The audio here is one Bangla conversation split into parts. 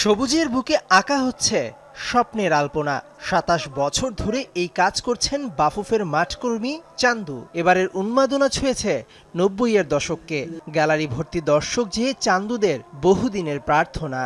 সবুজের বুকে আঁকা হচ্ছে স্বপ্নের আলপনা। সাতাশ বছর ধরে এই কাজ করছেন বাফুফের মাঠকর্মী চান্দু। এবারের উন্মাদনা ছুঁয়েছে নব্বই এর দশককে। গ্যালারি ভর্তি দর্শক যে চান্দুদের বহুদিনের প্রার্থনা।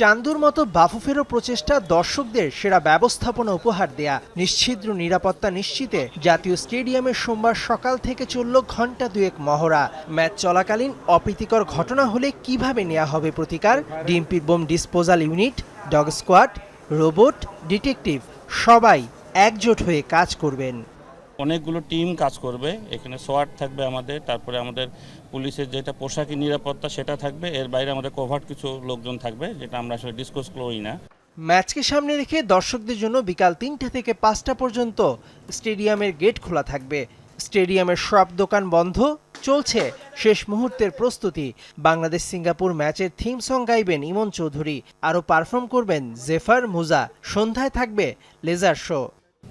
চান্দুর মতো বাফুফেরও প্রচেষ্টা দর্শকদের সেরা ব্যবস্থাপনা উপহার দেয়া। নিশ্ছিদ্র নিরাপত্তা নিশ্চিতে জাতীয় স্টেডিয়ামে সোমবার সকাল থেকে চলল ঘণ্টা দুয়েক মহড়া। ম্যাচ চলাকালীন অপ্রীতিকর ঘটনা হলে কীভাবে নেওয়া হবে প্রতিকার? ডিম্পির bomb disposal unit, dog squad, robot, detective সবাই একজোট হয়ে কাজ করবেন। অনেকগুলো টিম কাজ করবে, এখানে সোয়াট থাকবে আমাদের, তারপরে আমাদের পুলিশের যেটা পোশাকি নিরাপত্তা সেটা থাকবে, এর বাইরে আমাদের কভার্ট কিছু লোকজন থাকবে, যেটা আমরা আসলে ডিসকাস করি না। ম্যাচকে সামনে রেখে দর্শকদের জন্য বিকাল তিনটে থেকে পাঁচটা পর্যন্ত স্টেডিয়ামের গেট খোলা থাকবে। স্টেডিয়ামের সব দোকান বন্ধ, চলছে শেষ মুহূর্তের প্রস্তুতি। বাংলাদেশ সিঙ্গাপুর ম্যাচের থিম সং গাইবেন ইমন চৌধুরী, আরও পারফর্ম করবেন জেফার মুজা। সন্ধ্যায় থাকবে লেজার শো।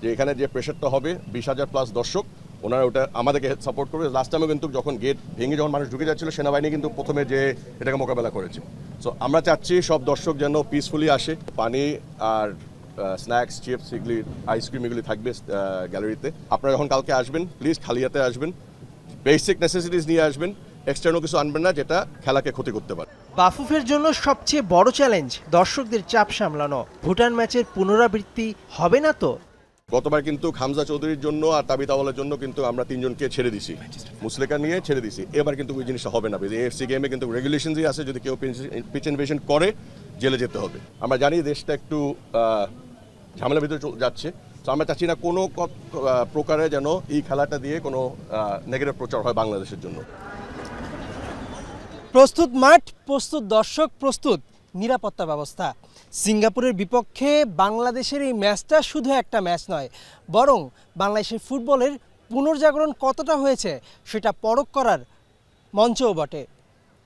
যে এখানে যে প্রেশারটা হবে, বিশ হাজার প্লাস দর্শক, ওনারা ওটা আমাদেরকে সাপোর্ট করবে। লাস্ট টাইমে কিন্তু যখন গেট ভেঙে যখন মানুষ ঢুকে যাচ্ছিল, সেনাবাহিনী কিন্তু প্রথমে যে এটাকে মোকাবেলা করেছে। সো আমরা চাচ্ছি সব দর্শক যেন পিসফুলি আসে। পানি আর স্ন্যাক্স চিপস এগুলি আইসক্রিম এগুলি থাকবে গ্যালারিতে আপনারা যখন কালকে আসবেন প্লিজ খালি হাতে আসবেন। বেসিক নেসেসিটিস নিয়ে আসবেন। এক্সটার্নাল কিছু আনবেন না, যেটা খেলাকে ক্ষতি করতে পারে। বাফুফের জন্য সবচেয়ে বড় চ্যালেঞ্জ দর্শকদের চাপ সামলানো। ভুটান ম্যাচের পুনরাবৃত্তি হবে না তো? গতবার কিন্তু খামজা চৌধুরীর জন্য আর তাবিত আওয়ালের জন্য কিন্তু আমরা তিনজনকে ছেড়ে দিছি। মুসলেকা নিয়ে ছেড়ে দিছি। এবার কিন্তু ওই জিনিসটা হবে না। এএফসি গেমে কিন্তু রেগুলেশনই আছে, যদি কেউ পিচ ইনভেশন করে, জেলে যেতে হবে। আমরা জানি দেশটা একটু ঝামেলার ভিতরে যাচ্ছে। তো আমরা চাচ্ছি না কোনো প্রকারে যেন এই খেলাটা দিয়ে কোনো নেগেটিভ প্রচার হয় বাংলাদেশের জন্য। প্রস্তুত মাঠ, প্রস্তুত দর্শক, প্রস্তুত। নিরাপত্তা ব্যবস্থা। সিঙ্গাপুরের বিপক্ষে বাংলাদেশের এই ম্যাচটা শুধু একটা ম্যাচ নয়, বরং বাংলাদেশের ফুটবলের পুনর্জাগরণ কতটা হয়েছে সেটা পরখ করার মঞ্চও বটে।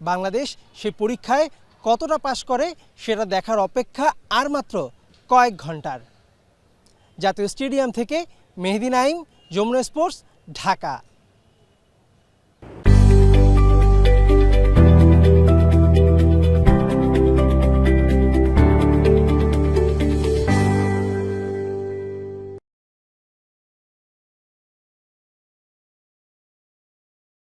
বাংলাদেশ সেই পরীক্ষায় কতটা পাশ করে সেটা দেখার অপেক্ষা আর মাত্র কয়েক ঘণ্টার। জাতীয় স্টেডিয়াম থেকে মেহেদি নাইম, যমুনা স্পোর্টস, ঢাকা।